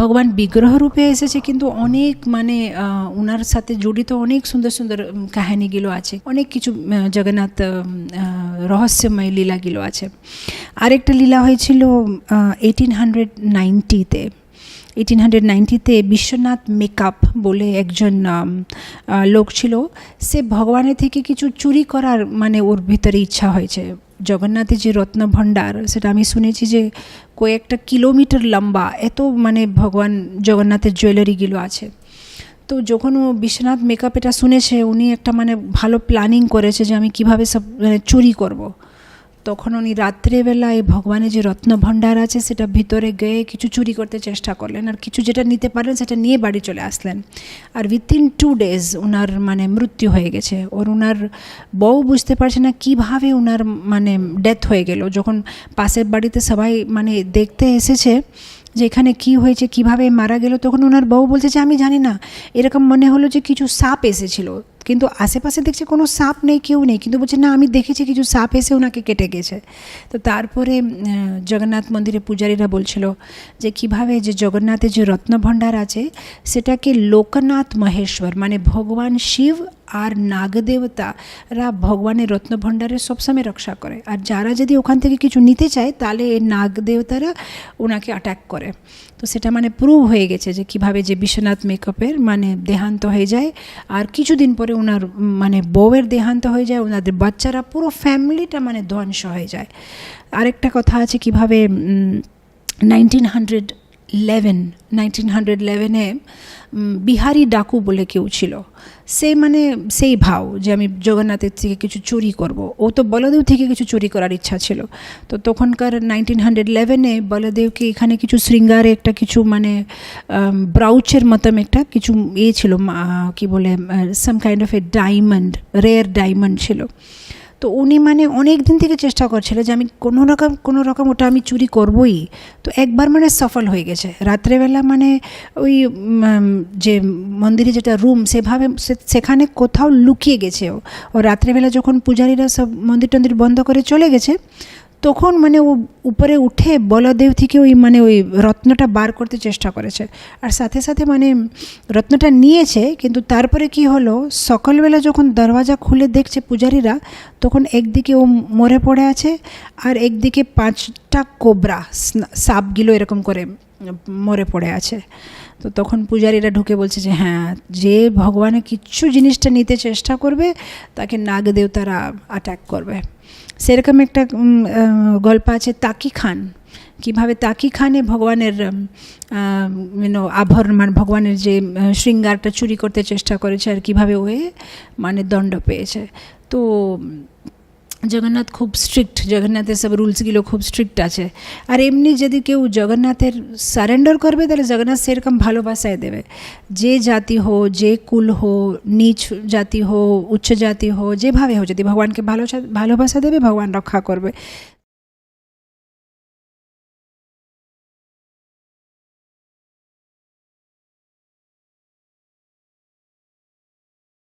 ভগবান বিগ্রহ রূপে এসেছে, কিন্তু অনেক মানে ওনার সাথে জড়িত অনেক সুন্দর সুন্দর কাহিনীগুলো আছে। অনেক কিছু জগন্নাথ রহস্যময় লীলাগুলো আছে। আরেকটা লীলা হয়েছিল এইটিন হান্ড্রেড নাইনটিতে এইটিন হান্ড্রেড নাইনটিতে বিশ্বনাথ মেকআপ বলে একজন লোক ছিল। সে ভগবানের থেকে কিছু চুরি করার মানে ওর ভিতরে ইচ্ছা হয়েছে। জগন্নাথের যে রত্ন ভণ্ডার, সেটা আমি শুনেছি যে কয়েকটা কিলোমিটার লম্বা, এত মানে ভগবান জগন্নাথের জুয়েলারিগুলো আছে তো যখন ও বিশ্বনাথ মেকআপ এটা শুনেছে, উনি একটা মানে ভালো প্ল্যানিং করেছে যে আমি কীভাবে সব মানে চুরি করব। তখন উনি রাত্রেবেলায় ভগবানের যে রত্ন ভাণ্ডার আছে, সেটা ভিতরে গিয়ে কিছু চুরি করতে চেষ্টা করলেন আর কিছু যেটা নিতে পারলেন, সেটা নিয়ে বাড়ি চলে আসলেন। আর উইথিন টু ডেজ ওনার মানে মৃত্যু হয়ে গেছে। ওর ওনার বউ বুঝতে পারছে না কীভাবে ওনার মানে ডেথ হয়ে গেল। যখন পাশের বাড়িতে সবাই মানে দেখতে এসেছে যে এখানে কী হয়েছে, কীভাবে মারা গেল, তখন ওনার বউ বলছে যে, আমি জানি না। এরকম মনে হলো যে কিছু সাপ এসেছিল। কিন্তু আশেপাশে দেখছে কোনো সাপ নেই, কেউ নেই। কিন্তু বলছে, না, আমি দেখেছি কিছু সাপ এসে ওনাকে কেটে গেছে। তো তারপরে জগন্নাথ মন্দিরে পূজারীরা বলছিল যে, কীভাবে যে জগন্নাথের যে রত্নভণ্ডার আছে, সেটাকে লোকনাথ মহেশ্বর মানে ভগবান শিব আর নাগদেবতারা ভগবানের রত্নভণ্ডারের সবসময় রক্ষা করে। আর যারা যদি ওখান থেকে কিছু নিতে চায়, তাহলে এই নাগদেবতারা ওনাকে অ্যাটাক করে। তো সেটা মানে প্রুভ হয়ে গেছে যে কীভাবে যে বিশ্বনাথ মেকআপের মানে দেহান্ত হয়ে যায়। আর কিছুদিন পরে ওনার মানে বউয়ের দেহান্ত হয়ে যায়, ওনাদের বাচ্চারা পুরো ফ্যামিলিটা মানে ধ্বংস হয়ে যায়। আরেকটা কথা আছে কীভাবে nineteen hundred eleven nineteen hundred ইলেভেনে বিহারি ডাকু বলে কেউ ছিল। সে মানে সেই ভাও যে আমি জগন্নাথের থেকে কিছু চুরি করব। ও তো বলদেব থেকে কিছু চুরি করার ইচ্ছা ছিল। তো তখনকার নাইনটিন হান্ড্রেড ইলেভেনে বলদেবকে এখানে কিছু শৃঙ্গারে একটা কিছু মানে ব্রাউচের মতন একটা কিছু ইয়ে ছিল কি বলে some kind of a diamond rare diamond ছিল। তো উনি মানে অনেক দিন থেকে চেষ্টা করছিল যে আমি কোনো রকম কোনো রকম ওটা আমি চুরি করবই। তো একবার মানে সফল হয়ে গেছে। রাত্রেবেলা মানে ওই যে মন্দিরে যেটা রুম সেভাবে সেখানে কোথাও লুকিয়ে গেছে ও। রাত্রেবেলা যখন পূজারীরা সব মন্দির টন্দির বন্ধ করে চলে গেছে তখন মানে ও উপরে উঠে বলদেব থেকে ওই মানে ওই রত্নটা বার করতে চেষ্টা করেছে। আর সাথে সাথে মানে রত্নটা নিয়েছে, কিন্তু তারপরে কি হলো, সকালবেলা যখন দরওয়াজা খুলে দেখছে পূজারীরা, তখন একদিকে ও মরে পড়ে আছে, আর একদিকে পাঁচটা কোবরা সাপগুলো এরকম করে মরে পড়ে আছে। তো তখন পূজারীরা ঢুকে বলছে যে হ্যাঁ যে ভগবানের কিচ্ছু জিনিসটা নিতে চেষ্টা করবে, তাকে নাগ নাগদেবতারা অ্যাটাক করবে। সেরকম একটা গল্প আছে তাকি খান। কীভাবে তাকি খানে ভগবানের ইউনো আভরণ মানে ভগবানের যে শৃঙ্গারটা চুরি করতে চেষ্টা করেছে আর কীভাবে ওয়ে মানে দণ্ড পেয়েছে। তো জগন্নাথ খুব স্ট্রিক্ট জগন্নাথের সব রুলসগুলো খুব স্ট্রিক্ট আছে। আর এমনি যদি কেউ জগন্নাথের সারেন্ডার করবে, তাহলে জগন্নাথ সেরকম ভালোবাসায় দেবে। যে জাতি হো যে কুল হো নিচ জাতি হো উচ্চ জাতি হো যেভাবে হো যদি ভগবানকে ভালো ভালোবাসা দেবে, ভগবান রক্ষা করবে।